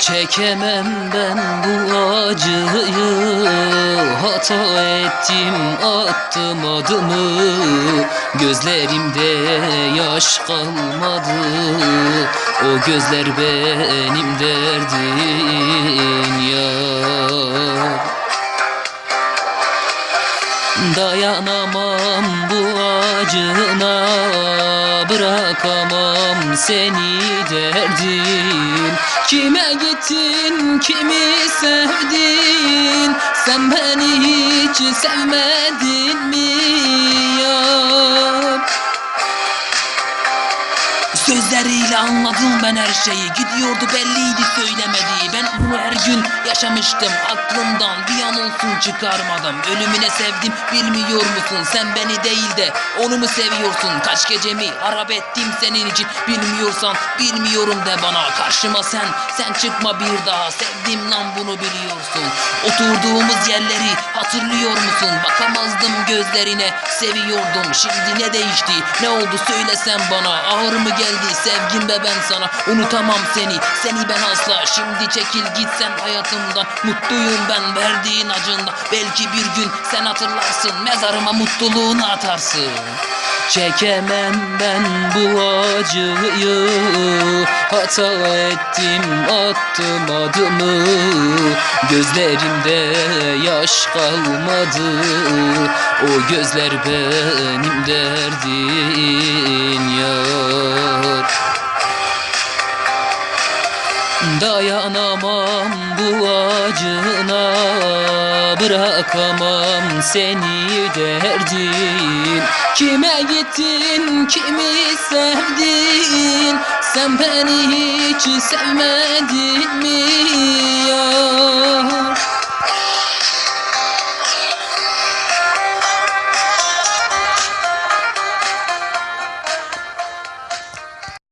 Çekemem ben bu acıyı. Hata ettim attım adımı. Gözlerimde yaş kalmadı. O gözler benim derdim yar Dayanamam bu acına. Bırakamam seni derdin Kime gittin kimi sevdin? Sen beni hiç sevmedin mi? Yar Sözleriyle anladım ben her şeyi. Gidiyordu belliydi söylemediği. Ben bunu her gün yaşamıştım Aklımdan. Bir an olsun çıkarmadım. Ölümüne sevdim bilmiyor musun? Sen beni değil de onu mu seviyorsun? Kaç gecemi harap ettim senin için? Bilmiyorsan bilmiyorum de bana. Karşıma sen sen çıkma bir daha. Sevdim lan bunu biliyorsun. Oturduğumuz yerleri hatırlıyor musun? Bakamazdım gözlerine. Seviyordum. Şimdi ne değişti? Ne oldu? Söylesen bana. Ağır mı geldi sevgim be ben sana Unutamam seni. Seni ben asla. Şimdi çekil gitsen hayatımdan. Mutluyum ben verdiğin acında Belki bir gün sen hatırlarsın Mezarıma mutluluğunu atarsın. Çekemem ben bu acıyı. Hata ettim attım adımı. Gözlerimde yaş kalmadı. O gözler benim derdim Dayanamam bu acına Bırakamam seni derdin. Kime gittin kimi sevdin? Sen beni hiç sevmedin mi ya